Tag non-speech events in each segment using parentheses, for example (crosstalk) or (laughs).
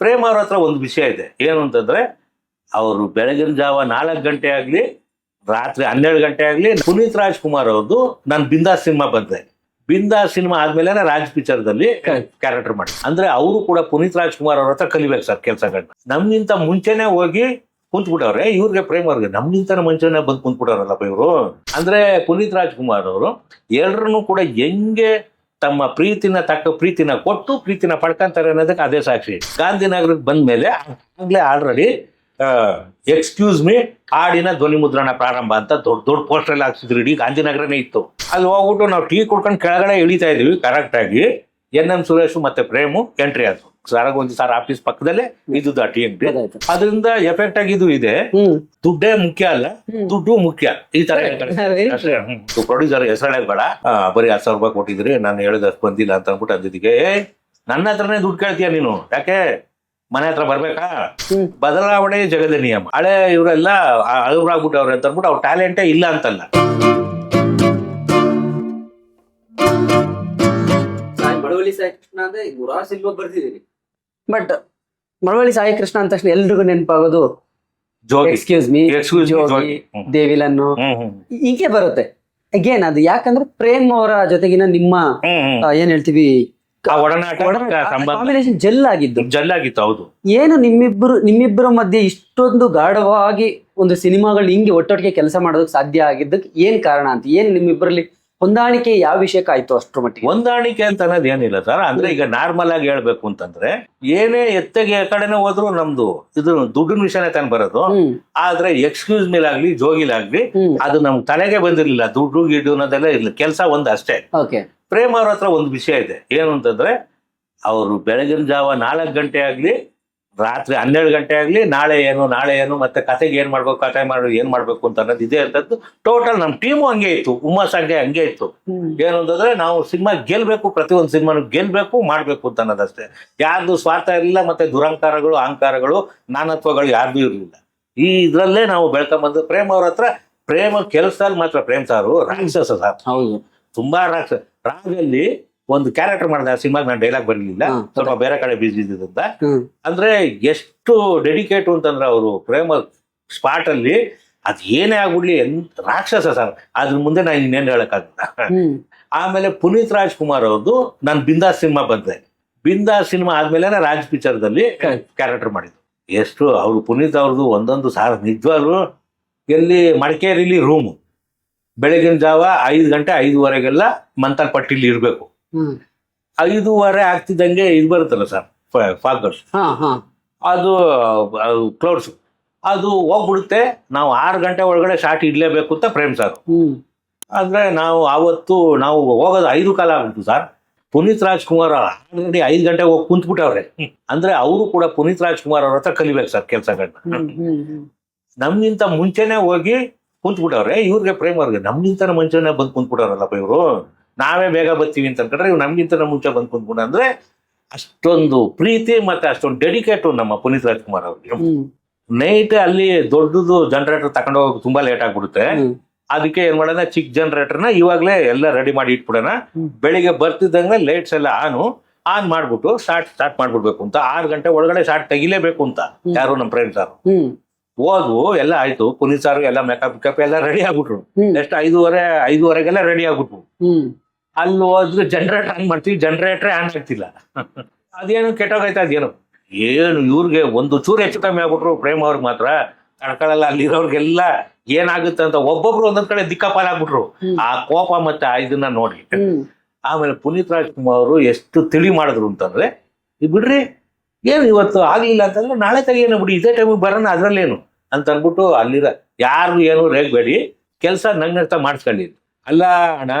ಪ್ರೇಮ್ ಅವ್ರ ಹತ್ರ ಒಂದು ವಿಷಯ ಇದೆ. ಏನು ಅಂತಂದ್ರೆ ಅವರು ಬೆಳಗಿನ ಜಾವ ನಾಲ್ಕು ಗಂಟೆ ಆಗಲಿ ರಾತ್ರಿ ಹನ್ನೆರಡು ಗಂಟೆ ಆಗಲಿ ಪುನೀತ್ ರಾಜ್ಕುಮಾರ್ ಅವ್ರದ್ದು ನಾನು ಬಿಂದಾ ಸಿನಿಮಾ ಬಂದೆ. ಬಿಂದಾ ಸಿನಿಮಾ ಆದ್ಮೇಲೆ ರಾಜ್ ಪಿಕ್ಚರ್ದಲ್ಲಿ. ಕ್ಯಾರೆಕ್ಟರ್ ಮಾಡಿ ಅಂದ್ರೆ ಅವರು ಕೂಡ ಪುನೀತ್ ರಾಜ್ಕುಮಾರ್ ಅವ್ರ ಹತ್ರ ಕಲಿಬೇಕು ಸರ್ ಕೆಲಸಗಳನ್ನ ನಮ್ಗಿಂತ ಮುಂಚೆನೆ ಹೋಗಿ ಕುಂತ್ಬಿಟ್ಟವ್ರೆ ಇವ್ರಿಗೆ ಪ್ರೇಮ್ ಅವ್ರಿಗೆ ನಮ್ಗಿಂತ ಮುಂಚೆನೆ ಬಂದು ಕುಂತ್ಬಿಟ್ಟವ್ರಲ್ಲಪ್ಪ ಇವರು. ಅಂದ್ರೆ ಪುನೀತ್ ರಾಜ್ಕುಮಾರ್ ಅವರು ಎಲ್ಲರನ್ನೂ ಕೂಡ ಹೆಂಗೆ ತಮ್ಮ ಪ್ರೀತಿನ ತಕ್ಕ ಪ್ರೀತಿನ ಕೊಟ್ಟು ಪ್ರೀತಿನ ಪಡ್ಕೊಂತಾರೆ ಅನ್ನೋದಕ್ಕೆ ಅದೇ ಸಾಕ್ಷಿ. ಗಾಂಧಿನಗರಕ್ಕೆ ಬಂದ ಮೇಲೆ ಆಗ್ಲೇ ಆಲ್ರೆಡಿ ಎಕ್ಸ್ಕ್ಯೂಸ್ ಮೀ ಹಾಡಿನ ಧ್ವನಿ ಮುದ್ರಣ ಪ್ರಾರಂಭ ಅಂತ ದೊಡ್ಡ ದೊಡ್ಡ ಪೋಸ್ಟರ್ ಎಲ್ಲ ಹಾಕ್ಸಿದ್ರು. ಇಡೀ ಗಾಂಧಿನಗರನೇ ಇತ್ತು. ಅಲ್ಲಿ ಹೋಗ್ಬಿಟ್ಟು ನಾವು ಟೀ ಕುಡ್ಕೊಂಡು ಕೆಳಗಡೆ ಇಳಿತಾ ಇದೀವಿ. ಕರೆಕ್ಟ್ ಆಗಿ ಎನ್ ಎಂ ಸುರೇಶ್ ಮತ್ತೆ ಪ್ರೇಮು ಎಂಟ್ರಿ ಆಯ್ತು ಸರಗೊಂದು ಸಾರ್ ಆಫೀಸ್ ಪಕ್ಕದಲ್ಲೇ ಇದ್ದು ಆ ಟೀ ಅಂಗಡಿ ಅದರಿಂದ ಎಫೆಕ್ಟ್ ಆಗಿ ಇದು ಇದೆ. ದುಡ್ಡೇ ಮುಖ್ಯ ಅಲ್ಲ ದುಡ್ಡು ಮುಖ್ಯ. ಈ ತರ ಪ್ರೊಡ್ಯೂಸರ್ ಹೆಸರಳೆ ಬೇಡ. ಬರೀ ಹತ್ತು ಸಾವಿರ ರೂಪಾಯಿ ಕೊಟ್ಟಿದ್ರಿ ನಾನು ಹೇಳಿದಷ್ಟು ಬಂದಿಲ್ಲ ಅಂತ ಅಂದ್ಬಿಟ್ಟು ಅಂದಿದ್ದಕ್ಕೆ ಏ ನನ್ನ ಹತ್ರನೇ ದುಡ್ಡು ಕೇಳ್ತೀಯ ನೀನು? ಯಾಕೆ? ಮನೆ ಹತ್ರ ಬರ್ಬೇಕಾ? ಬದಲಾವಣೆ ಜಗದ ನಿಯಮ. ಹಳೆ ಇವರೆಲ್ಲ ಅಳವ್ರಾಗ್ಬಿಟ್ಟವ್ರೆ ಅಂತ ಅಂದ್ಬಿಟ್ಟು ಅವ್ರ ಟ್ಯಾಲೆಂಟೇ ಇಲ್ಲ ಅಂತಲ್ಲ. ಬಡವಳ್ಳಿ ಸಾಯಿ ಕೃಷ್ಣ ಅಂದ್ರೆ ಸಿನಿಮಾ ಬರ್ದಿದ್ದೀರಿ ಬಟ್ ಮಳವಳ್ಳಿ ಸಾಯಿ ಕೃಷ್ಣ ಅಂದ ತಕ್ಷಣ ಎಲ್ರಿಗೂ ನೆನಪಾಗೋದು ಎಕ್ಸ್ಕ್ಯೂಸ್ ಮೀ ಜೋಗಿ. ದೇವಿಲನ್ನು. ಹೀಗೆ ಬರುತ್ತೆ. ಅಗೇನ್ ಅದು ಯಾಕಂದ್ರೆ ಪ್ರೇಮ್ ಅವರ ಜೊತೆಗಿನ ನಿಮ್ಮ ಏನ್ ಹೇಳ್ತೀವಿ ಕಾಂಬಿನೇಷನ್ ಜೆಲ್ ಆಗಿದ್ದು. ಜಲ್ಲಾಗಿತ್ತು ಹೌದು. ಏನು ನಿಮ್ಮಿಬ್ರು ನಿಮ್ಮಿಬ್ಬರ ಮಧ್ಯೆ ಇಷ್ಟೊಂದು ಗಾಢವಾಗಿ ಒಂದು ಸಿನಿಮಾಗಳು ಹಿಂಗೆ ಒಟ್ಟೊಟ್ಟಿಗೆ ಕೆಲಸ ಮಾಡೋದಕ್ಕೆ ಸಾಧ್ಯ ಆಗಿದ್ದಕ್ಕೆ ಏನ್ ಕಾರಣ ಅಂತ ಏನ್ ನಿಮ್ಮಿಬ್ಬರಲ್ಲಿ ಹೊಂದಾಣಿಕೆ ಯಾವ ವಿಷಯಕ್ಕೆ ಆಯ್ತು ಅಷ್ಟ್ರ ಮಟ್ಟಿಗೆ? ಹೊಂದಾಣಿಕೆ ಅಂತ ಅನ್ನೋದು ಏನಿಲ್ಲ ಸರ್. ಅಂದ್ರೆ ಈಗ ನಾರ್ಮಲ್ ಆಗಿ ಹೇಳ್ಬೇಕು ಅಂತಂದ್ರೆ ಏನೇ ಎತ್ತಗೆ ಆ ಕಡೆನೇ ಹೋದ್ರು ನಮ್ದು ಇದು ದುಡ್ಡಿನ ವಿಷಯನೇ ತಾನು ಬರೋದು. ಆದ್ರೆ ಎಕ್ಸ್ಕ್ಯೂಸ್ ಮೇಲಾಗ್ಲಿ ಜೋಗಿಲಾಗ್ಲಿ ಅದು ನಮ್ ತಲೆಗೆ ಬಂದಿರ್ಲಿಲ್ಲ. ದುಡ್ಡು ಗಿಡ್ಡು ಅನ್ನೋದೆಲ್ಲ ಇರ್ಲಿಲ್ಲ ಕೆಲಸ ಒಂದ್ ಅಷ್ಟೇ. ಓಕೆ. ಪ್ರೇಮ್ ಅವ್ರ ಹತ್ರ ಒಂದು ವಿಷಯ ಇದೆ. ಏನು ಅಂತಂದ್ರೆ ಅವರು ಬೆಳಗಿನ ಜಾವ ನಾಲ್ಕು ಗಂಟೆ ಆಗ್ಲಿ ರಾತ್ರಿ ಹನ್ನೆರಡು ಗಂಟೆ ಆಗಲಿ ನಾಳೆ ಏನು ನಾಳೆ ಏನು ಮತ್ತೆ ಕತೆಗೆ ಏನು ಮಾಡ್ಬೇಕು ಕತೆ ಮಾಡಿ ಏನು ಮಾಡಬೇಕು ಅಂತ ಅನ್ನೋದು ಇದೇ ಅಂತದ್ದು ಟೋಟಲ್ ನಮ್ಮ ಟೀಮು ಹಂಗೆ ಇತ್ತು ಹುಮ್ಮಸ್ ಹಂಗೆ ಹಂಗೆ ಇತ್ತು. ಏನು ಅಂತಂದ್ರೆ ನಾವು ಸಿನಿಮಾ ಗೆಲ್ಲಬೇಕು ಪ್ರತಿಯೊಂದು ಸಿನಿಮಾನು ಗೆಲ್ಲಬೇಕು ಮಾಡಬೇಕು ಅಂತ ಅನ್ನೋದಷ್ಟೇ ಯಾರ್ದು ಸ್ವಾರ್ಥ ಇರಲಿಲ್ಲ ಮತ್ತೆ ದುರಂಕಾರಗಳು ಅಹಂಕಾರಗಳು ನಾನತ್ವಗಳು ಯಾರ್ದು ಇರಲಿಲ್ಲ. ಈ ಇದ್ರಲ್ಲೇ ನಾವು ಬೆಳ್ಕೊಂಬಂದು ಪ್ರೇಮ್ ಅವ್ರ ಹತ್ರ ಪ್ರೇಮ ಕೆಲಸದಲ್ಲಿ ಮಾತ್ರ ಪ್ರೇಮ್ ಸಾರು ರಾಕ್ಷಸ ಸರ್. ಹೌದು. ತುಂಬಾ ರಾಕ್ಷಸ ರಾಗಲ್ಲಿ ಒಂದು ಕ್ಯಾರೆಕ್ಟರ್ ಮಾಡಿದೆ ಆ ಸಿನಿಮಾಗೆ ನಾನು ಡೈಲಾಗ್ ಬರಲಿಲ್ಲ. ಸ್ವಲ್ಪ ಬೇರೆ ಕಡೆ ಬಿಸಿ ಹ್ಮ್ ಅಂದ್ರೆ ಎಷ್ಟು ಡೆಡಿಕೇಟ್ ಅಂತಂದ್ರೆ ಅವರು ಪ್ರೇಮ ಸ್ಪಾಟ್ ಅಲ್ಲಿ ಅದ್ ಏನೇ ಆಗ್ಬಿಡ್ಲಿ ಎಂತ ರಾಕ್ಷಸ ಸರ್. ಅದ್ರ ಮುಂದೆ ನಾನು ಇನ್ನೇನು ಹೇಳಕ್ಕಾಗಲ್ಲ. ಆಮೇಲೆ ಪುನೀತ್ ರಾಜ್ಕುಮಾರ್ ಅವ್ರದ್ದು ನಾನು ಬಿಂದಾಸ್ ಸಿನಿಮಾ ಬಂದೆ. ಬಿಂದಾಸ್ ಸಿನಿಮಾ ಆದ್ಮೇಲೆ ರಾಜ್ ಪಿಕ್ಚರ್ದಲ್ಲಿ ದಲ್ಲಿ ಕ್ಯಾರೆಕ್ಟರ್ ಮಾಡಿದ್ರು ಎಷ್ಟು ಅವರು ಪುನೀತ್ ಅವ್ರದ್ದು ಒಂದೊಂದು ಸಾರ ನಿಜವಾಗ್ಲು ಎಲ್ಲಿ ಮಡಿಕೇರಿಲಿ ರೂಮು ಬೆಳಗಿನ ಜಾವ ಐದು ಗಂಟೆ ಐದುವರೆಗೆಲ್ಲ ಮಂತಲ್ ಪಟ್ಟಿಲಿ ಇರಬೇಕು. ಐದೂವರೆ ಆಗ್ತಿದ್ದಂಗೆ ಇದು ಬರುತ್ತಲ್ಲ ಸರ್ ಫಾಗರ್ಸ್ ಹಾ ಹಾ. ಅದು ಕ್ಲೌಡ್ಸ್ ಅದು ಹೋಗ್ಬಿಡುತ್ತೆ ನಾವು ಆರು ಗಂಟೆ ಒಳಗಡೆ ಶಾಟ್ ಇಡಲೇಬೇಕು ಅಂತ ಪ್ರೇಮ್ ಸರ್ ಆದ್ರೆ ಅಂದ್ರೆ ನಾವು ಆವತ್ತು ನಾವು ಹೋಗೋದು ಐದು ಕಾಲ ಆಗ್ಬಿಟ್ಟು ಸರ್ ಪುನೀತ್ ರಾಜ್ಕುಮಾರ್ ಆಲ್ರೆಡಿ ಐದು ಗಂಟೆ ಹೋಗಿ ಕುಂತ್ಬಿಟ್ಟವ್ರೆ. ಅಂದ್ರೆ ಅವರು ಕೂಡ ಪುನೀತ್ ರಾಜ್ಕುಮಾರ್ ಅವ್ರ ಹತ್ರ ಕಲಿಬೇಕು ಸರ್ ಕೆಲಸಗಳನ್ನ ನಮ್ಗಿಂತ ಮುಂಚೆನೆ ಹೋಗಿ ಕುಂತ್ಬಿಟ್ಟವ್ರೆ ಇವ್ರಿಗೆ ಪ್ರೇಮ್ ಅವ್ರಿಗೆ ನಮ್ಗಿಂತ ಮುಂಚೆನೆ ಬಂದು ಕುಂತ್ಬಿಟ್ಟವ್ರಲ್ಲಪ್ಪ ಇವರು. ನಾವೇ ಬೇಗ ಬರ್ತೀವಿ ಅಂತ ಅನ್ಕೊಂಡ್ರೆ ಇವ್ರು ನಮ್ಗಿಂತ ಮುಂಚೆ ಬಂದು ಕುಂದ್ಕೊಂಡು ಅಂದ್ರೆ ಅಷ್ಟೊಂದು ಪ್ರೀತಿ ಮತ್ತೆ ಅಷ್ಟೊಂದು ಡೆಡಿಕೇಟು ನಮ್ಮ ಪುನೀತ್ ರಾಜ್ಕುಮಾರ್ ಅವ್ರಿಗೆ ನೈಟ್ ಅಲ್ಲಿ ದೊಡ್ಡದು ಜನರೇಟರ್ ತಕೊಂಡು ಹೋಗಕ್ಕೆ ತುಂಬಾ ಲೇಟ್ ಆಗ್ಬಿಡುತ್ತೆ. ಅದಕ್ಕೆ ಏನ್ ಮಾಡೋಣ ಚಿಕ್ಕ ಜನರೇಟರ್ನ ಇವಾಗಲೇ ಎಲ್ಲ ರೆಡಿ ಮಾಡಿ ಇಟ್ಬಿಡೋಣ. ಬೆಳಿಗ್ಗೆ ಬರ್ತಿದ್ದಂಗೆ ಲೈಟ್ಸ್ ಎಲ್ಲ ಆನು ಆನ್ ಮಾಡ್ಬಿಟ್ಟು ಸ್ಟಾರ್ಟ್ ಸ್ಟಾರ್ಟ್ ಮಾಡ್ಬಿಡ್ಬೇಕು ಅಂತ. ಆರು ಗಂಟೆ ಒಳಗಡೆ ಸ್ಟಾರ್ಟ್ ತೆಗಿಲೇಬೇಕು ಅಂತ. ಯಾರು ನಮ್ಮ ಫ್ರೆಂಡ್ಸ್ ಯಾರು ಹ್ಮ್. ಹೋದ್ವು ಎಲ್ಲ ಆಯ್ತು. ಪುನೀತ್ ಸಾರು ಎಲ್ಲ ಮೇಕಪ್ ಗಿಕಪ್ ಎಲ್ಲ ರೆಡಿ ಆಗ್ಬಿಟ್ರು. ನೆಕ್ಸ್ಟ್ ಐದುವರೆ ಐದೂವರೆ ಐದೂವರೆಗೆಲ್ಲ ರೆಡಿ ಆಗ್ಬಿಟ್ವು. ಹ್ಮ್. ಅಲ್ಲಿ ಹೋದ್ರೆ ಜನರೇಟರ್ ಆನ್ ಮಾಡ್ತೀವಿ ಜನರೇಟರ್ ಆನ್ ಆಗ್ತಿಲ್ಲ. ಅದೇನು ಕೆಟ್ಟೋಗೈತೆ ಅದೇನು? ಏನು ಇವ್ರಿಗೆ ಒಂದು ಚೂರು ಹೆಚ್ಚು ಕಮ್ಮಿ ಆಗ್ಬಿಟ್ರು ಪ್ರೇಮ್ ಅವ್ರಿಗೆ ಮಾತ್ರ. ತಡ್ಕೊಳ್ಳಲ್ಲ ಅಲ್ಲಿರೋರ್ಗೆಲ್ಲ ಏನಾಗುತ್ತೆ ಅಂತ ಒಬ್ಬೊಬ್ರು ಒಂದೊಂದ್ ಕಡೆ ದಿಕ್ಕಾಪಾಲ್ ಆಗ್ಬಿಟ್ರು ಆ ಕೋಪ ಮತ್ತೆ ಆ ಇದನ್ನ ನೋಡಿ. ಆಮೇಲೆ ಪುನೀತ್ ರಾಜ್ಕುಮಾರ್ ಅವರು ಎಷ್ಟು ತಿಳಿ ಮಾಡಿದ್ರು ಅಂತಂದ್ರೆ ಇದು ಬಿಡ್ರಿ ಏನು ಇವತ್ತು ಆಗ್ಲಿಲ್ಲ ಅಂತಂದ್ರೆ ನಾಳೆ ತೆಗಿಯೋಣ ಬಿಡಿ ಇದೇ ಟೈಮಿಗೆ ಬರೋಣ ಅದ್ರಲ್ಲೇನು. ಅಂತ ಅಂದ್ಬಿಟ್ಟು ಅಲ್ಲಿರ ಯಾರು ಏನು ರೇಗ್ಬೇಡಿ ಕೆಲಸ ನಂಗೆ ಮಾಡಿಸ್ಕೊಳ್ಳಿ ಅಲ್ಲ ಅಣ್ಣ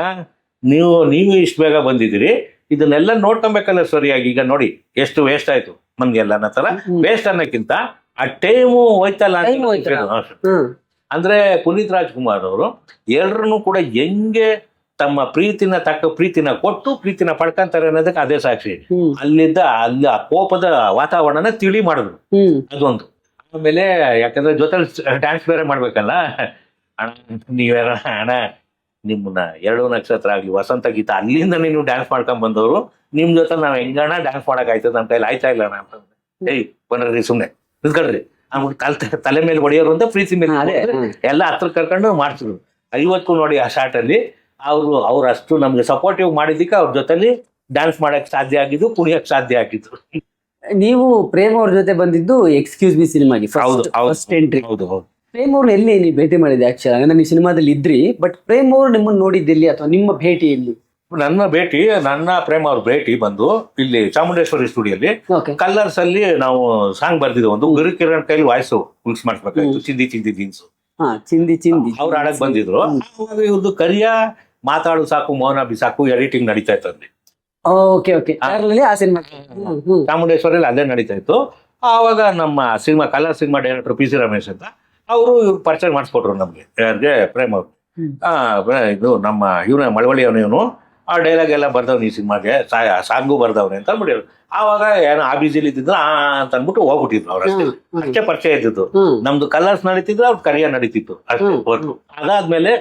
ನೀವು ನೀವು ಇಷ್ಟು ಬೇಗ ಬಂದಿದ್ದೀರಿ ಇದನ್ನೆಲ್ಲ ನೋಡ್ಕೊಬೇಕಲ್ಲ ಸರಿಯಾಗಿ ಈಗ ನೋಡಿ ಎಷ್ಟು ವೇಸ್ಟ್ ಆಯ್ತು ನಮ್ಗೆಲ್ಲ ಅನ್ನೋ ತರ ವೇಸ್ಟ್ ಅನ್ನೋಕ್ಕಿಂತ ಆ ಟೈಮು ಹೋಯ್ತಲ್ಲ ಅಂದ್ರೆ ಪುನೀತ್ ರಾಜ್ಕುಮಾರ್ ಅವರು ಎಲ್ಲರನ್ನೂ ಕೂಡ ಹೆಂಗೆ ತಮ್ಮ ಪ್ರೀತಿನ ತಕ್ಕ ಪ್ರೀತಿನ ಕೊಟ್ಟು ಪ್ರೀತಿನ ಪಡ್ಕೊಂತಾರೆ ಅನ್ನೋದಕ್ಕೆ ಅದೇ ಸಾಕ್ಷಿ. ಅಲ್ಲಿದ್ದ ಅಲ್ಲಿ ಆ ಕೋಪದ ವಾತಾವರಣನ ತಿಳಿ ಮಾಡಿದ್ರು. ಅದೊಂದು. ಆಮೇಲೆ ಯಾಕಂದ್ರೆ ಜೊತೆ ಡ್ಯಾನ್ಸ್ ಬೇರೆ ಮಾಡ್ಬೇಕಲ್ಲ. ಅಣ್ಣ ನೀವೇನ ಅಣ್ಣ ನಿಮ್ಮನ್ನ ಎರಡು ನಕ್ಷತ್ರ ಆಗಲಿ ವಸಂತ ಗೀತ ಅಲ್ಲಿಂದ ನೀವು ಡ್ಯಾನ್ಸ್ ಮಾಡ್ಕೊಂಡ್ ಬಂದವರು ನಿಮ್ ಜೊತೆ ನಾವು ಹೆಂಗಣ ಡ್ಯಾನ್ಸ್ ಮಾಡಕ್ ಆಯ್ತದ ನಮ್ಮ ಕೈಲಿ ಆಯ್ತಾ ಇಲ್ಲ ಅಂತ ಏಯ್ ಬನ್ರಿ ಸುಮ್ನೆ ನಿಂತ್ಕೊಳ್ರಿ. ಆಮೇಲೆ ತಲೆ ಮೇಲೆ ಹೊಡೆಯೋರು ಅಂತ ಪ್ರೀತಿ ಮೇಲೆ ಎಲ್ಲ ಹತ್ರ ಕರ್ಕೊಂಡು ಮಾಡ್ತಿದ್ರು ಐವತ್ತು ನೋಡಿ ಆ ಶಾರ್ಟ್ ಅಲ್ಲಿ ಅವರು ಅವ್ರು ಅಷ್ಟು ನಮ್ಗೆ ಸಪೋರ್ಟಿವ್ ಮಾಡಿದ್ದಕ್ಕೆ ಅವ್ರ ಜೊತೆಲಿ ಡ್ಯಾನ್ಸ್ ಮಾಡಕ್ ಸಾಧ್ಯ ಆಗಿದ್ದು ಕುಣಿಯಕ್ ಸಾಧ್ಯ ಆಗಿದ್ರು ನೀವು ಪ್ರೇಮ್ ಅವ್ರ ಜೊತೆ ಬಂದಿದ್ದು ಎಕ್ಸ್ಕ್ಯೂಸ್ ಮಿ ಸಿನಿಮಾಗೆ ಹೌದು, ಹೌದು ಹೌದು. ಪ್ರೇಮ್ ಅವ್ರನ್ನ ಎಲ್ಲಿ ನೀವು ಭೇಟಿ ಮಾಡಿದೆ ಆಕ್ಚುಲಿ ಅಂದ್ರೆ ನೀವು ಸಿನಿಮಾದಲ್ಲಿ ಇದ್ರಿ ಬಟ್ ಪ್ರೇಮ್ ಅವ್ರು ನಿಮ್ಮನ್ನ ನೋಡಿದ್ದೆಲ್ಲಿ ಅಥವಾ ನಿಮ್ಮ ಭೇಟಿ ಎಲ್ಲಿ? ನನ್ನ ಭೇಟಿ ನನ್ನ ಪ್ರೇಮ ಅವ್ರ ಭೇಟಿ ಬಂದು ಇಲ್ಲಿ ಚಾಮುಂಡೇಶ್ವರಿ ಸ್ಟುಡಿಯೋಲಿ ಕಲರ್ಸ್ ಅಲ್ಲಿ ನಾವು ಸಾಂಗ್ ಬರ್ದಿದ್ವಿ ಒಂದು ಗುರು ಕಿರಣ್ ಕೈಲಿ ವಾಯ್ಸು ಮಿಕ್ಸ್ ಮಾಡ್ಬೇಕು ಚಿಂದಿ ಚಿಂದಿ ತಿನ್ಸು ಹಾ ಚಿಂದಿ ಚಿಂದಿ. ಅವ್ರು ಆಡಕ್ ಬಂದಿದ್ರು. ಆವಾಗ ಇವ್ರದ್ದು ಕರಿಯ ಮಾತಾಡು ಸಾಕು ಮೌನ ಬಿಸಾಕು ಎಡಿಟಿಂಗ್ ನಡೀತಾ ಇತ್ತು ಅಲ್ಲಿ. ಓಕೆ ಓಕೆ ಅದರಲ್ಲಿ ಆ ಸಿನಿಮಾ ಚಾಮುಂಡೇಶ್ವರಿ ಚಾಮುಂಡೇಶ್ವರಿಯಲ್ಲಿ ಅಲ್ಲೇ ನಡೀತಾ ಇತ್ತು. ಆವಾಗ ನಮ್ಮ cinema colour cinema director P C Ramesh ಅಂತ ಅವರು ಇವ್ರು ಪರಿಚಯ ಮಾಡಿಸ್ಕೊಟ್ರು ನಮಗೆ. ಯಾರಿಗೆ? ಪ್ರೇಮ್ ಅವ್ರು. ಆ, ಇದು ನಮ್ಮ ಇವನ ಮಳವಳ್ಳಿ ಅವನು ಆ ಡೈಲಾಗ್ ಎಲ್ಲ ಬರ್ದವ್ನು ಈ ಸಿನಿಮಾಗೆ. ಸಾಂಗು ಬರ್ದವ್ನೆ ಅಂತ ಅಂದ್ಬಿಟ್ಟು ಆವಾಗ ಏನೋ ಆ ಬಿಸಿಲಿ ಇದ್ದಿದ್ರು ಆ ಅಂತ ಅಂದ್ಬಿಟ್ಟು ಹೋಗ್ಬಿಟ್ಟಿದ್ರು ಅವ್ರ ಅಷ್ಟೇ. ಅಷ್ಟೇ ಪರಿಚಯ ಇದ್ದಿದ್ದು. ನಮ್ದು ಕಲರ್ಸ್ ನಡೀತಿದ್ರು ಅವ್ರ ಕರಿಯ ನಡೀತಿತ್ತು. ಅಷ್ಟೇ ಅದಾದ್ಮೇಲೆ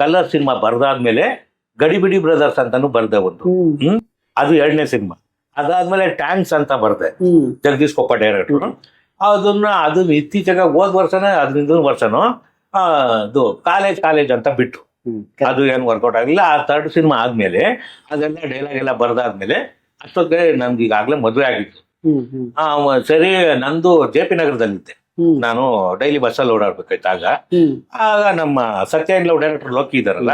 ಕಲರ್ ಸಿನಿಮಾ ಬರ್ದಾದ್ಮೇಲೆ ಗಡಿಬಿಡಿ ಬ್ರದರ್ಸ್ ಅಂತಾನು ಬರ್ದೆ ಒಂದು. ಹ್ಮ್. ಅದು ಎರಡನೇ ಸಿನಿಮಾ. ಅದಾದ್ಮೇಲೆ ಟ್ಯಾಂಕ್ಸ್ ಅಂತ ಬರ್ದೆ. ಜಗದೀಶ್ ಕೊಪ್ಪ ಡೈರೆಕ್ಟರ್ ಅದನ್ನ ಅದನ್ನ ಇತ್ತೀಚೆಗೆ ಹೋದ್ ವರ್ಷನೇ ಅದರಿಂದ ವರ್ಷನೂ ಅದು ಕಾಲೇಜ್ ಕಾಲೇಜ್ ಅಂತ ಬಿಟ್ಟು ಅದು ಏನು ವರ್ಕೌಟ್ ಆಗಿಲ್ಲ. ಆ ಥರ್ಡ್ ಸಿನಿಮಾ ಆದ್ಮೇಲೆ ಅದೆಲ್ಲ ಡೈಲಾಗ್ ಎಲ್ಲ ಬರ್ದಾದ್ಮೇಲೆ ಅಷ್ಟೊತ್ತಿಗೆ ನಮ್ಗೆ ಈಗಾಗಲೇ ಮದುವೆ ಆಗಿತ್ತು. ಸರಿ ನಂದು ಜೆ ಪಿ ನಗರದಲ್ಲಿದ್ದೆ. ನಾನು ಡೈಲಿ ಬಸ್ಸಲ್ಲಿ ಓಡಾಡ್ಬೇಕಾಯ್ತು ಆಗ ಆಗ ನಮ್ಮ ಸತ್ಯ ಲವ್ ಡೈರೆಕ್ಟರ್ ಲೋಕಿ ಇದಾರಲ್ಲ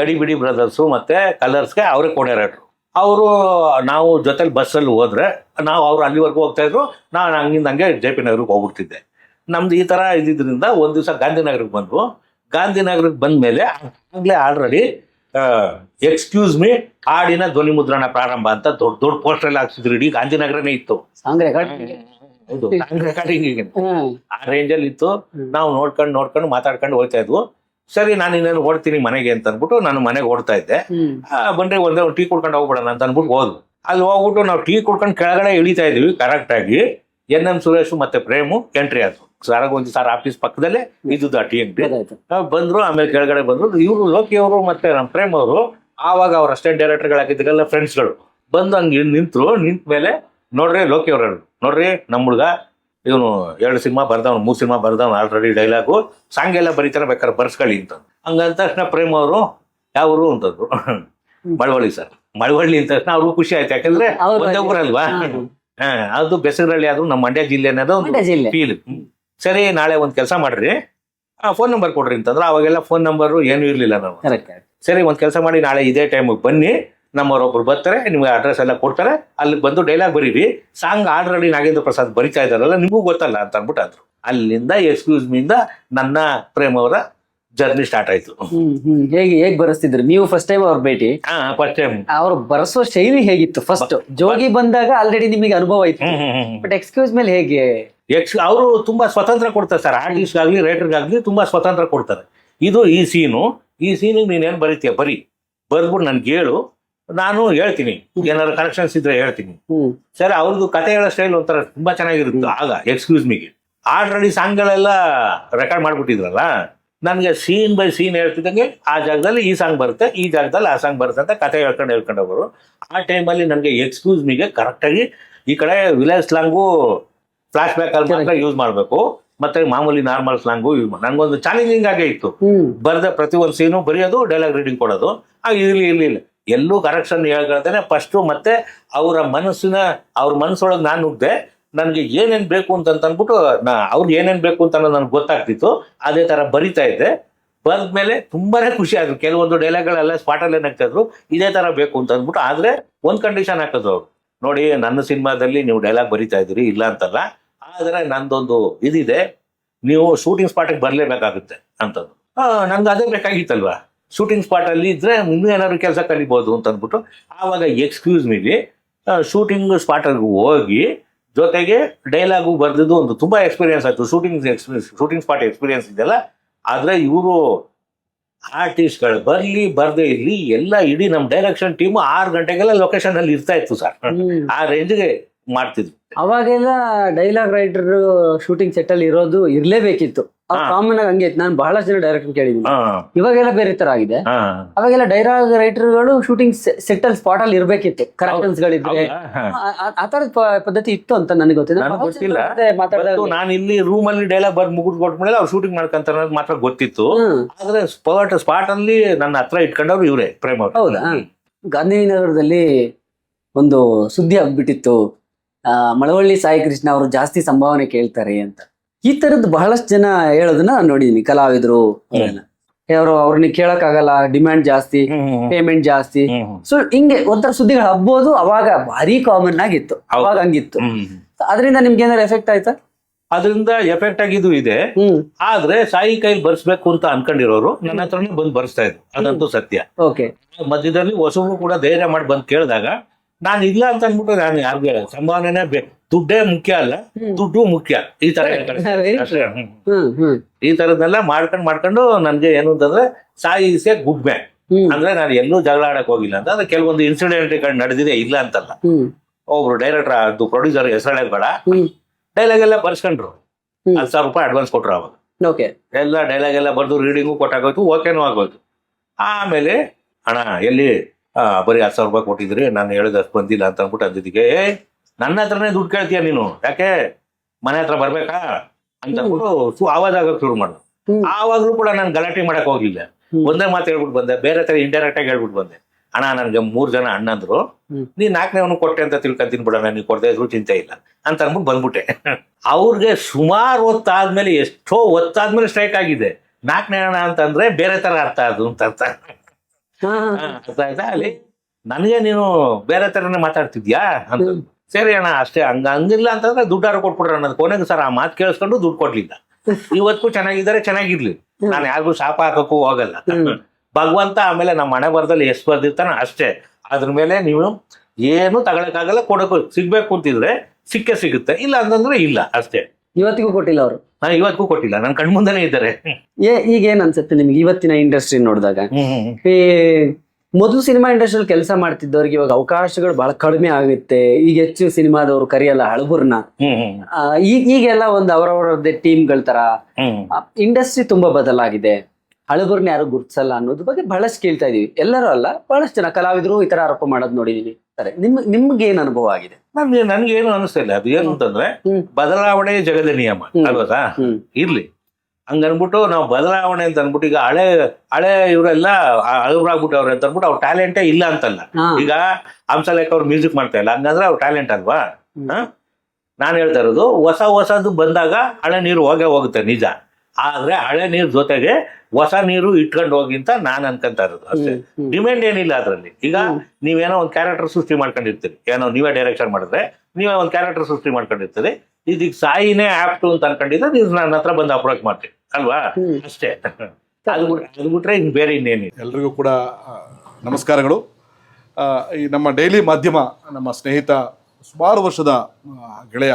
ಗಡಿ ಬಿಡಿ ಬ್ರದರ್ಸು ಮತ್ತೆ ಕಲರ್ಸ್ಗೆ ಅವರೇ ಕೊಡೇರಟ್ರು ಅವರು ನಾವು ಜೊತೆಲಿ ಬಸ್ಸಲ್ಲಿ ಹೋದ್ರೆ ನಾವು ಅವ್ರು ಅಲ್ಲಿವರೆಗೂ ಹೋಗ್ತಾ ಇದ್ರು ನಾನು ಹಂಗಿಂದ ಹಂಗೆ ಜೆ ಪಿ ನಗರಕ್ಕೆ ಹೋಗ್ಬಿಡ್ತಿದ್ದೆ. ನಮ್ದು ಈ ತರ ಇದ್ದಿದ್ದರಿಂದ ಒಂದು ದಿವಸ ಗಾಂಧಿನಗರಕ್ಕೆ ಬಂದ್ವು. ಗಾಂಧಿನಗರಕ್ಕೆ ಬಂದ ಮೇಲೆ ಆಗ್ಲೇ ಆಲ್ರೆಡಿ ಎಕ್ಸ್ಕ್ಯೂಸ್ ಮೀ ಹಾಡಿನ ಧ್ವನಿ ಮುದ್ರಣ ಪ್ರಾರಂಭ ಅಂತ ದೊಡ್ಡ ದೊಡ್ಡ ಪೋಸ್ಟರ್ ಹಾಕ್ಸಿದ್ರು. ಇಡೀ ಗಾಂಧಿನಗರನೇ ಇತ್ತು. ಹೌದು ಆ ರೇಂಜಲ್ಲಿ ಇತ್ತು. ನಾವು ನೋಡ್ಕೊಂಡು ನೋಡ್ಕೊಂಡು ಮಾತಾಡ್ಕೊಂಡು ಹೋಗ್ತಾ ಇದ್ವು. ಸರಿ ನಾನು ಇನ್ನೇನು ಓಡ್ತೀನಿ ಮನೆಗೆ ಅಂತ ಅಂದ್ಬಿಟ್ಟು ನಾನು ಮನೆಗೆ ಓಡ್ತಾ ಇದ್ದೆ. ಬಂದ್ರೆ ಒಂದೇ ಒಂದು ಟೀ ಕುಡ್ಕೊಂಡು ಹೋಗ್ಬಿಡೋಣ ಅಂತ ಅಂದ್ಬಿಟ್ಟು ಹೋದ್ವು. ಅಲ್ಲಿ ಹೋಗ್ಬಿಟ್ಟು ನಾವು ಟೀ ಕುಡ್ಕೊಂಡು ಕೆಳಗಡೆ ಇಳಿತಾ ಇದೀವಿ ಕರೆಕ್ಟ್ ಆಗಿ. ಎನ್ ಎಂ ಸುರೇಶ್ ಮತ್ತೆ ಪ್ರೇಮು ಎಂಟ್ರಿ ಆಯ್ತು ಸರಾಗ ಒಂದು ಸಾರ್ ಆಫೀಸ್ ಪಕ್ಕದಲ್ಲೇ ಇದ್ದು ಆ ಟೀ ಅಂಗಡಿ ಬಂದ್ರು ಆಮೇಲೆ ಕೆಳಗಡೆ ಬಂದ್ರು. ಇವರು ಲೋಕಿ ಅವರು ಮತ್ತೆ ನಮ್ಮ ಪ್ರೇಮ್ ಅವರು ಆವಾಗ ಅವ್ರ ಅಸಿಸ್ಟೆಂಟ್ ಫ್ರೆಂಡ್ಸ್ಗಳು ಬಂದು ಹಂಗೆ ನಿಂತರು ನಿಂತ ಮೇಲೆ ನೋಡ್ರಿ ಲೋಕಿ ಅವ್ರು ನೋಡ್ರಿ ನಮ್ಮ ಹುಡುಗ ಇವನು ಎರಡು ಸಿನಿಮಾ ಬರ್ದವನು ಮೂರು ಸಿನಿಮಾ ಬರ್ದವನು ಆಲ್ರೆಡಿ ಡೈಲಾಗು ಸಾಂಗ್ ಎಲ್ಲ ಬರೀತಾರೆ ಬೇಕಾದ್ರೆ ಬರ್ಸ್ಕೊಳ್ಳಿ ಅಂತ ಹಂಗಂದ ತಕ್ಷಣ ಪ್ರೇಮ್ ಅವರು ಯಾವರು ಅಂತಂದ್ರು? ಮಳವಳ್ಳಿ ಸರ್. ಮಳವಳ್ಳಿ ಅಂತ ತಕ್ಷಣ ಅವ್ರಿಗೂ ಖುಷಿ ಆಯ್ತು ಯಾಕಂದ್ರೆ ಒಂದೇ ಊರಲ್ವಾ. ಹಾ, ಅದು ಬೆಸರಳ್ಳಿ ಆದ್ರೂ ನಮ್ಮ ಮಂಡ್ಯ ಜಿಲ್ಲೆ ಅನ್ನೋದು ಒಂದು ಫೀಲ್ ಸರಿ ನಾಳೆ ಒಂದ್ ಕೆಲಸ ಮಾಡ್ರಿ. ಫೋನ್ ನಂಬರ್ ಕೊಡ್ರಿ ಅಂತಂದ್ರೆ ಅವಾಗೆಲ್ಲ ಫೋನ್ ನಂಬರ್ ಏನು ಇರ್ಲಿಲ್ಲ ನಾವು ಸರಿ ಒಂದ್ ಕೆಲಸ ಮಾಡಿ ನಾಳೆ ಇದೇ ಟೈಮ್ ಬನ್ನಿ. ನಮ್ಮವ್ರೊಬ್ರು ಬರ್ತಾರೆ ನಿಮ್ಗೆ ಅಡ್ರೆಸ್ ಎಲ್ಲ ಕೊಡ್ತಾರೆ ಅಲ್ಲಿ ಬಂದು ಡೈಲಾಗ್ ಬರೀರಿ. ಸಾಂಗ್ ಆಲ್ರೆಡಿ ನಾಗೇಂದ್ರ ಪ್ರಸಾದ್ ಬರಿತಾ ಇದ್ದಾರಲ್ಲ ನಿಮಗೂ ಗೊತ್ತಲ್ಲ ಅಂತ ಅಂದ್ಬಿಟ್ಟು ಅಂದ್ರು ಅಲ್ಲಿಂದ ಎಕ್ಸ್ಕ್ಯೂಸ್ ಮೀಂದ ನನ್ನ ಪ್ರೇಮ್ ಅವರ ಜರ್ನಿ ಸ್ಟಾರ್ಟ್ ಆಯ್ತು. ಹೇಗೆ ಹೇಗೆ ಬರೆಸ್ತಿದ್ರು? ನೀವು ಫಸ್ಟ್ ಟೈಮ್ ಅವ್ರ ಭೇಟಿ? ಫಸ್ಟ್ ಟೈಮ್ ಅವ್ರು ಬರೆಸೋ ಶೈಲಿ ಹೇಗಿತ್ತು ಫಸ್ಟ್ ಜೋಗಿ ಬಂದಾಗ ಆಲ್ರೆಡಿ ನಿಮಗೆ ಅನುಭವ ಹ್ಮ್ ಬಟ್ ಎಕ್ಸ್ಕ್ಯೂಸ್ ಮೇಲೆ ಹೇಗೆ? ಎಕ್ಸ್ ಅವರು ತುಂಬಾ ಸ್ವತಂತ್ರ ಕೊಡ್ತಾರೆ ಸರ್ ಆರ್ಟಿಸ್ಟ್ ಆಗಲಿ ರೈಟರ್ ಆಗ್ಲಿ ತುಂಬಾ ಸ್ವತಂತ್ರ ಕೊಡ್ತಾರೆ. ಇದು ಈ ಸೀನು ಈ ಸೀನಿಗೆ ನೀನೇನು ಬರೀತೀಯ? ಬರೀ. ಬರ್ಬಿಟ್ಟು ನನ್ಗೆ ಹೇಳು. ನಾನು ಹೇಳ್ತೀನಿ. ಏನಾದ್ರು ಕನೆಕ್ಷನ್ಸ್ ಇದ್ರೆ ಹೇಳ್ತೀನಿ. ಸರಿ ಅವ್ರದ್ದು ಕತೆ ಹೇಳೋ ಸ್ಟೈಲ್ ಒಂಥರ ತುಂಬಾ ಚೆನ್ನಾಗಿರುತ್ತೆ. ಆಗ ಎಕ್ಸ್ಕ್ಯೂಸ್ ಮಿಗೆ ಆಲ್ರೆಡಿ ಸಾಂಗ್ಗಳೆಲ್ಲ ರೆಕಾರ್ಡ್ ಮಾಡ್ಬಿಟ್ಟಿದ್ರಲ್ಲ ನನಗೆ ಸೀನ್ ಬೈ ಸೀನ್ ಹೇಳ್ತಿದ್ದಂಗೆ ಆ ಜಾಗದಲ್ಲಿ ಈ ಸಾಂಗ್ ಬರುತ್ತೆ ಈ ಜಾಗದಲ್ಲಿ ಆ ಸಾಂಗ್ ಬರುತ್ತೆ ಅಂತ ಕತೆ ಹೇಳ್ಕೊಂಡು ಹೇಳ್ಕೊಂಡು ಹೋಗೋರು. ಆ ಟೈಮಲ್ಲಿ ನನಗೆ ಎಕ್ಸ್ಕ್ಯೂಸ್ ಮಿಗೆ ಕರೆಕ್ಟಾಗಿ ಈ ಕಡೆ ವಿಲೇಜ್ ಸ್ಲಾಂಗು ಫ್ಲಾಶ್ ಬ್ಯಾಕ್ ಅಲ್ಲಿ ಮಾತ್ರ ಯೂಸ್ ಮಾಡಬೇಕು. ಮತ್ತೆ ಮಾಮೂಲಿ ನಾರ್ಮಲ್ ಸ್ಲಾಂಗು ಯೂಸ್ ಮಾಡಿ ನನಗೊಂದು ಚಾಲೆಂಜಿಂಗ್ ಆಗೇ ಇತ್ತು. ಬರೆದ ಪ್ರತಿ ಒಂದು ಸೀನು ಬರೆಯೋದು ಡೈಲಾಗ್ ರೀಡಿಂಗ್ ಕೊಡೋದು. ಆಗ ಇರಲಿ ಇರ್ಲಿಲ್ಲ ಎಲ್ಲೂ ಕರೆಕ್ಷನ್ ಹೇಳ್ಕೊಳ್ತೇನೆ. ಫಸ್ಟು ಮತ್ತೆ ಅವರ ಮನಸ್ಸಿನ, ಅವ್ರ ಮನಸ್ಸೊಳಗೆ ನಾನು ನುಗ್ದೆ, ನನಗೆ ಏನೇನು ಬೇಕು ಅಂತ ಅಂದ್ಬಿಟ್ಟು ನಾ, ಅವ್ರಿಗೆ ಏನೇನು ಬೇಕು ಅಂತ ನನಗೆ ಗೊತ್ತಾಗ್ತಿತ್ತು. ಅದೇ ಥರ ಬರಿತಾ ಇದ್ದೆ. ಬರ್ದ್ಮೇಲೆ ತುಂಬಾನೇ ಖುಷಿ ಆದ್ರು ಕೆಲವೊಂದು ಡೈಲಾಗ್ಗಳೆಲ್ಲ ಸ್ಪಾಟಲ್ಲೇ ನಗ್ತಾ ಇದ್ರು ಇದೇ ಥರ ಬೇಕು ಅಂತ ಅಂದ್ಬಿಟ್ಟು, ಆದ್ರೆ ಒಂದು ಕಂಡೀಷನ್ ಹಾಕೋದು ಅವರು. ನೋಡಿ, ನನ್ನ ಸಿನಿಮಾದಲ್ಲಿ ನೀವು ಡೈಲಾಗ್ ಬರಿತಾ ಇದ್ದೀರಿ, ಇಲ್ಲ ಅಂತಲ್ಲ. ಆದರೆ ನಂದೊಂದು ಇದಿದೆ. ನೀವು ಶೂಟಿಂಗ್ ಸ್ಪಾಟಿಗೆ ಬರಲೇಬೇಕಾಗುತ್ತೆ ಅಂತಂದು ನಂಗೆ ಅದೇ ಬೇಕಾಗಿತ್ತಲ್ವಾ? ಶೂಟಿಂಗ್ ಸ್ಪಾಟ್ ಅಲ್ಲಿ ಇದ್ರೆ ಇನ್ನೂ ಏನಾದ್ರು ಕೆಲಸ ಕಲಿಬೋದು ಅಂತ ಅಂದ್ಬಿಟ್ಟು ಆವಾಗ ಎಕ್ಸ್ಕ್ಯೂಸ್ ಮೀಲಿ ಶೂಟಿಂಗ್ ಸ್ಪಾಟ್ ಅಲ್ಲಿ ಹೋಗಿ ಜೊತೆಗೆ ಡೈಲಾಗು ಬರ್ದಿದ್ದು ಒಂದು ತುಂಬಾ ಎಕ್ಸ್ಪೀರಿಯನ್ಸ್ ಆಯ್ತು. Shooting experience shooting spot experience ಇದೆಯಲ್ಲ? ಆದ್ರೆ ಇವರು ಆರ್ಟಿಸ್ಟ್ಗಳು ಬರ್ಲಿ ಬರದೇ ಇರ್ಲಿ ಎಲ್ಲ ಇಡೀ ನಮ್ಮ ಡೈರೆಕ್ಷನ್ ಟೀಮು ಆರು ಗಂಟೆಗೆಲ್ಲ ಲೊಕೇಶನ್ ಅಲ್ಲಿ ಇರ್ತಾ ಇತ್ತು ಸರ್. ಆ ರೇಂಜ್ಗೆ ಮಾಡ್ತಿದ್ವಿ ಅವಾಗೆಲ್ಲ ಡೈಲಾಗ್ ರೈಟರ್ ಶೂಟಿಂಗ್ ಸೆಟ್ ಅಲ್ಲಿ ಇರೋದು ಇರ್ಲೇಬೇಕಿತ್ತು. ಕಾಮನ್ ಆಗಿ ಹಂಗೆ ನಾನು ಬಹಳಷ್ಟು ಜನ ಡೈರೆಕ್ಟರ್ ಕೇಳಿದ್ದೀನಿ ಇವಾಗೆಲ್ಲ ಬೇರೆ ತರ ಆಗಿದೆ. ಅವಾಗೆಲ್ಲ ಡೈಲಾಗ್ ರೈಟರ್ಗಳು ಶೂಟಿಂಗ್ ಸೆಟ್ ಅಲ್ಲಿ ಸ್ಪಾಟ್ ಅಲ್ಲಿ ಇರ್ಬೇಕಿತ್ತು. ಕರೆಕ್ಟನ್ಸ್ ಗಳಿದ್ರೆ ಆತರ ಪದ್ಧತಿ ಇತ್ತು ಅಂತ ನನಗೆ ಗೊತ್ತಿಲ್ಲ. ನಾನು ಇಲ್ಲಿ ರೂಮ್ ಅಲ್ಲಿ ಡೈಲಾಗ್ ಬರ್ದು ಮುಗಿದ್ ಕೊಟ್ಮೇಲೆ ಅವ್ರು ಶೂಟಿಂಗ್ ಮಾಡ್ಕಂತ ಮಾತ್ರ ಗೊತ್ತಿತ್ತು. ಆದ್ರೆ ಸ್ಪಾಟ್ ಸ್ಪಾಟ್ ಅಲ್ಲಿ ನನ್ನ ಹತ್ರ ಇಟ್ಕೊಂಡವ್ರು ಇವರೇ ಪ್ರೇಮ್ ಅವ್ರು. ಹೌದಾ? ಗಾಂಧಿನಗರದಲ್ಲಿ ಒಂದು ಸುದ್ದಿ ಆಗ್ಬಿಟ್ಟಿತ್ತು. ಮಳವಳ್ಳಿ ಸಾಯಿ ಕೃಷ್ಣ ಅವರು ಜಾಸ್ತಿ ಸಂಭಾವನೆ ಕೇಳ್ತಾರೆ ಅಂತ. ಈ ತರದ್ದು ಬಹಳಷ್ಟು ಜನ ಹೇಳೋದನ್ನ ನಾನು ನೋಡಿದೀನಿ ಕಲಾವಿದರು ಅವರು ಅವ್ರನ್ನ ಕೇಳಕ್ಕಾಗಲ್ಲ ಡಿಮ್ಯಾಂಡ್ ಜಾಸ್ತಿ ಪೇಮೆಂಟ್ ಜಾಸ್ತಿ. ಸೊ ಹಿಂಗೆ ಒಂಥರ ಸುದ್ದಿಗಳು ಹಬ್ಬೋದು ಅವಾಗ ಭಾರಿ ಕಾಮನ್ ಆಗಿತ್ತು ಅವಾಗ ಹಂಗಿತ್ತು. ಅದರಿಂದ ನಿಮ್ಗೆ ಏನಾದ್ರು ಎಫೆಕ್ಟ್ ಆಯ್ತಾ? ಅದರಿಂದ ಎಫೆಕ್ಟ್ ಆಗಿದ್ದು ಇದೆ. ಆದ್ರೆ ಸಾಯಿ ಕೈಲಿ ಬರ್ಸ್ಬೇಕು ಅಂತ ಅನ್ಕೊಂಡಿರೋರು ನನ್ನ ಹತ್ರನೇ ಬಂದು ಬರ್ಸ್ತಾ ಇದ್ರು. ಅದಂತೂ ಸತ್ಯ. ಮಧ್ಯದಲ್ಲಿ ಹೊಸಬ್ರು ಕೂಡ ಧೈರ್ಯ ಮಾಡಿ ಬಂದು ಕೇಳಿದಾಗ ನಾನು ಇಲ್ಲ ಅಂತ ಅಂದ್ಬಿಟ್ಟು ನಾನು ಯಾರಿಗೆ ಸಂಭಾವನೆ ದುಡ್ಡೇ ಮುಖ್ಯ ಅಲ್ಲ. ದುಡ್ಡು ಮುಖ್ಯ. ಈ ತರ ಈ ತರದೆಲ್ಲ ಮಾಡ್ಕೊಂಡು ಮಾಡ್ಕೊಂಡು ನನ್ಗೆ ಏನು ಅಂತಂದ್ರೆ Sai is a good man hmm. ಅಂದ್ರೆ ನಾನು ಎಲ್ಲೂ ಜಗಳ ಆಡಕ್ ಹೋಗಿಲ್ಲ ಅಂತ. ಅಂದ್ರೆ ಕೆಲವೊಂದು ಇನ್ಸಿಡೆಂಟ್ ನಡೆದಿದೆ ಇಲ್ಲ ಅಂತಲ್ಲ. ಒಬ್ರು ಡೈರೆಕ್ಟರ್ ಅದು ಪ್ರೊಡ್ಯೂಸರ್ ಹೆಸರು ಬೇಡ. ಡೈಲಾಗ್ ಎಲ್ಲ ಬರ್ಸ್ಕೊಂಡ್ರು. ಹತ್ತು ಸಾವಿರ ರೂಪಾಯಿ ಅಡ್ವಾನ್ಸ್ ಕೊಟ್ರು ಅವಾಗ. ಓಕೆ ಎಲ್ಲ ಡೈಲಾಗ್ ಎಲ್ಲ ಬರ್ದು ರೀಡಿಂಗು ಕೊಟ್ಟಾಗೋಯ್ತು ಓಕೆನೂ ಆಗೋಯ್ತು ಆಮೇಲೆ ಅಣ್ಣ ಎಲ್ಲಿ ಬರೀ ಹತ್ತು ಸಾವಿರ ರೂಪಾಯಿ ಕೊಟ್ಟಿದ್ರಿ ನಾನು ಹೇಳಿದಷ್ಟು ಬಂದಿಲ್ಲ ಅಂತ ಅಂದ್ಬಿಟ್ಟು ಅಂದಿದ್ದಕ್ಕೆ ಏ ನನ್ನ ಹತ್ರನೇ ದುಡ್ಡು ಕೇಳ್ತೀಯ ನೀನು? ಯಾಕೆ? ಮನೆ ಹತ್ರ ಬರ್ಬೇಕಾ? ಅಂತ ಅಂದ್ಬಿಟ್ಟು ಸು ಆವಾಜ್ ಆಗಕ್ಕೆ ಶುರು ಮಾಡು ಆವಾಗಲೂ ಕೂಡ ನಾನು ಗಲಾಟೆ ಮಾಡಕ್ ಹೋಗಿಲ್ಲ. ಒಂದೇ ಮಾತು ಹೇಳ್ಬಿಟ್ಟು ಬಂದೆ ಬೇರೆ ತರ ಇಂಡೈರೆಕ್ಟ್ ಆಗಿ ಹೇಳ್ಬಿಟ್ಟು ಬಂದೆ. ಅಣ್ಣ ನನ್ಗೆ ಮೂರ್ ಜನ ಅಣ್ಣಂದ್ರು ನೀ ನಾಲ್ಕನೇ ಅವನು ಕೊಟ್ಟೆ ಅಂತ ತಿಳ್ಕೊಂತೀನಿ ಬಿಡೋಣ ನೀವು ಕೊಡದೆ ಇದ್ರು ಚಿಂತೆ ಇಲ್ಲ. ಅಂತ ಅಂದ್ಬಿಟ್ಟು ಬಂದ್ಬಿಟ್ಟೆ. (laughs) ಅವ್ರಿಗೆ ಸುಮಾರು ಹೊತ್ತಾದ್ಮೇಲೆ ಎಷ್ಟೋ ಹೊತ್ತಾದ್ಮೇಲೆ ಸ್ಟ್ರೈಕ್ ಆಗಿದೆ. ನಾಲ್ಕನೇ ಅಣ್ಣ ಅಂತಂದ್ರೆ ಬೇರೆ ತರ ಅರ್ಥ ಅದು ಅಂತ ಅರ್ಥ. ಅರ್ಥ ಆಯ್ತಾ ಅಲ್ಲಿ. ನನಗೆ ನೀನು ಬೇರೆ ತರನೇ ಮಾತಾಡ್ತಿದ್ಯಾ? ಅಂತ. ಸರಿ ಅಣ್ಣ ಅಷ್ಟೇ. ಹಂಗ ಹಂಗಿಲ್ಲ ಅಂತಂದ್ರೆ ದುಡ್ಡಾರು ಕೊಟ್ಬಿಡ್ರ ಅನ್ನೋದು. ಕೊನೆಗೆ ಸರ್ ಆ ಮಾತು ಕೇಳಿಸ್ಕೊಂಡು ದುಡ್ಡು ಕೊಡ್ಲಿಲ್ಲ. ಇವತ್ತು ಚೆನ್ನಾಗಿದ್ದಾರೆ ಚೆನ್ನಾಗಿರ್ಲಿ. ನಾನು ಯಾರಿಗೂ ಶಾಪ ಹಾಕಕ್ಕೂ ಹೋಗಲ್ಲ. ಭಗವಂತ ಆಮೇಲೆ ನಮ್ಮ ಮನೆ ಬರದಲ್ಲಿ ಎಷ್ಟು ಬರ್ದಿರ್ತಾನ ಅಷ್ಟೇ. ಅದ್ರ ಮೇಲೆ ನೀವು ಏನು ತಗೊಳಕ್ಕಾಗಲ್ಲ ಕೊಡೋಕ್ಕೂ ಸಿಗ್ಬೇಕು ಅಂತಿದ್ರೆ ಸಿಕ್ಕೇ ಸಿಗುತ್ತೆ. ಇಲ್ಲ ಅಂತಂದ್ರೆ ಇಲ್ಲ ಅಷ್ಟೇ. ಇವತ್ತಿಗೂ ಕೊಟ್ಟಿಲ್ಲ ಅವರು. ಹಾ ಇವತ್ತಿಗೂ ಕೊಟ್ಟಿಲ್ಲ. ನನ್ನ ಕಣ್ಮುಂದನೇ ಇದ್ದಾರೆ. ಏ ಈಗ ಏನ್ ಅನ್ಸುತ್ತೆ ನಿಮ್ಗೆ ಇವತ್ತಿನ ಇಂಡಸ್ಟ್ರಿ ನೋಡಿದಾಗ? ಈ ಮೊದಲು ಸಿನಿಮಾ ಇಂಡಸ್ಟ್ರಿಯಲ್ಲಿ ಕೆಲಸ ಮಾಡ್ತಿದ್ದವ್ರಿಗೆ ಇವಾಗ ಅವಕಾಶಗಳು ಬಹಳ ಕಡಿಮೆ ಆಗುತ್ತೆ. ಈಗ ಹೆಚ್ಚು ಸಿನಿಮಾದವರು ಕರೆಯಲ್ಲ ಹಳಬರ್ನ. ಈಗ ಈಗೆಲ್ಲ ಒಂದು ಅವರವರದ್ದೇ ಟೀಮ್ಗಳ ತರ ಇಂಡಸ್ಟ್ರಿ ತುಂಬಾ ಬದಲಾಗಿದೆ. ಹಳಬುರ್ನ ಯಾರು ಗುರ್ತಿಸಲ್ಲ ಅನ್ನೋದ್ರ ಬಗ್ಗೆ ಬಹಳಷ್ಟು ಕೇಳ್ತಾ ಇದೀವಿ. ಎಲ್ಲರೂ ಅಲ್ಲ ಬಹಳಷ್ಟು ಜನ ಕಲಾವಿದರು ಈ ತರ ಆರೋಪ ಮಾಡೋದು ನೋಡಿದೀವಿ. ಸರಿ ನಿಮ್ ನಿಮ್ಗೆ ಏನ್ ಅನುಭವ ಆಗಿದೆ? ನನ್ಗೆ ನನ್ಗೆ ಏನು ಅನಿಸ್ತಿಲ್ಲ ಅದು ಏನು ಅಂತಂದ್ರೆ. ಬದಲಾವಣೆ ಜಗದ ನಿಯಮ. ಅಲ್ವಾ ಇರ್ಲಿ. ಹಂಗನ್ಬಿಟ್ಟು ನಾವು ಬದಲಾವಣೆ ಅಂತ ಅನ್ಬಿಟ್ಟು ಈಗ ಹಳೆ ಹಳೆ ಇವರೆಲ್ಲ ಹಳಬ್ರಾಗ್ಬಿಟ್ಟವ್ರೆ ಅಂತ ಅನ್ಬಿಟ್ಟು ಅವ್ರ ಟ್ಯಾಲೆಂಟೇ ಇಲ್ಲ ಅಂತಲ್ಲ. ಈಗ ಹಂಸಲೇಖ ಅವ್ರು ಮ್ಯೂಸಿಕ್ ಮಾಡ್ತಾ ಇಲ್ಲ. ಹಂಗಂದ್ರೆ ಅವ್ರ ಟ್ಯಾಲೆಂಟ್ ಅಲ್ವಾ. ನಾನು ಹೇಳ್ತಾ ಇರೋದು ಹೊಸ ಹೊಸದು ಬಂದಾಗ ಹಳೆ ನೀರು ಹೋಗೇ ಹೋಗುತ್ತೆ ನಿಜ. ಆದ್ರೆ ಹಳೆ ನೀರ್ ಜೊತೆಗೆ ಹೊಸ ನೀರು ಇಟ್ಕೊಂಡು ಹೋಗಿ ಅಂತ ನಾನು ಅನ್ಕೊಂತ ಇರೋದು ಅಷ್ಟೇ. ಡಿಮ್ಯಾಂಡ್ ಏನಿಲ್ಲ ಅದರಲ್ಲಿ. ಈಗ ನೀವೇನೋ ಒಂದು ಕ್ಯಾರೆಕ್ಟರ್ ಸೃಷ್ಟಿ ಮಾಡ್ಕೊಂಡಿರ್ತೀರಿ. ಏನೋ ನೀವೇ ಡೈರೆಕ್ಷನ್ ಮಾಡಿದ್ರೆ ನೀವೇ ಒಂದು ಕ್ಯಾರೆಕ್ಟರ್ ಸೃಷ್ಟಿ ಮಾಡ್ಕೊಂಡಿರ್ತೀರಿ. ಇದೀಗ ಸಾಯಿನೇ ಆಪ್ಟು ಅಂತ ಅನ್ಕೊಂಡಿದ್ರೆ ನೀವು ನನ್ನ ಹತ್ರ ಬಂದು ಅಪ್ರೋಚ್ ಮಾಡ್ತೀನಿ ಅಲ್ವಾ? ಅಷ್ಟೇ. ಅದು ಬಿಟ್ರೆ- ಅದು ಬಿಟ್ರೆ ಇನ್ನು ಬೇರೆ ಇನ್ನೇನಿಲ್ಲ. ಎಲ್ರಿಗೂ ಕೂಡ ನಮಸ್ಕಾರಗಳು. ಈ ನಮ್ಮ ಡೈಲಿ ಮಾಧ್ಯಮ ನಮ್ಮ ಸ್ನೇಹಿತ ಸುಮಾರು ವರ್ಷದ ಗೆಳೆಯ